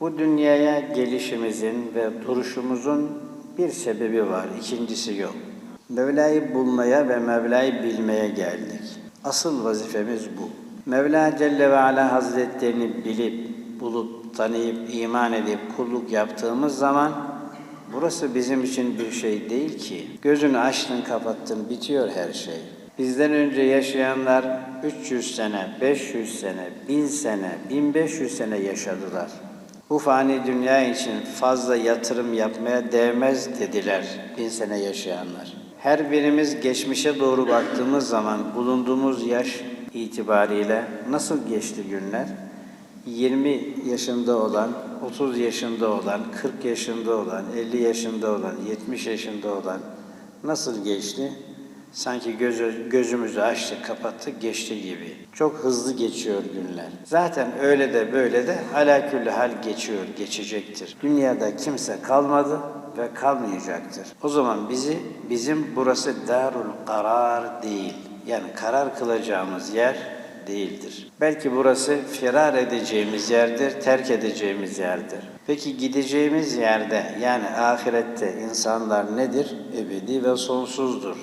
Bu dünyaya gelişimizin ve duruşumuzun bir sebebi var, ikincisi yok. Mevla'yı bulmaya ve Mevla'yı bilmeye geldik. Asıl vazifemiz bu. Mevla Celle ve Ala Hazretlerini bilip, bulup, tanıyıp, iman edip kulluk yaptığımız zaman burası bizim için bir şey değil ki. Gözünü açtın kapattın bitiyor her şey. Bizden önce yaşayanlar 300 sene, 500 sene, 1000 sene, 1500 sene yaşadılar. Bu fani dünya için fazla yatırım yapmaya değmez dediler bin sene yaşayanlar. Her birimiz geçmişe doğru baktığımız zaman bulunduğumuz yaş itibariyle nasıl geçti günler? 20 yaşında olan, 30 yaşında olan, 40 yaşında olan, 50 yaşında olan, 70 yaşında olan nasıl geçti? Sanki gözü, gözümüzü açtık, kapattık, geçti gibi. Çok hızlı geçiyor günler. Zaten öyle de böyle de alaküllü hal geçiyor, geçecektir. Dünyada kimse kalmadı ve kalmayacaktır. O zaman bizi, bizim burası darul karar değil. Yani karar kılacağımız yer değildir. Belki burası firar edeceğimiz yerdir, terk edeceğimiz yerdir. Peki gideceğimiz yerde yani ahirette insanlar nedir? Ebedi ve sonsuzdur.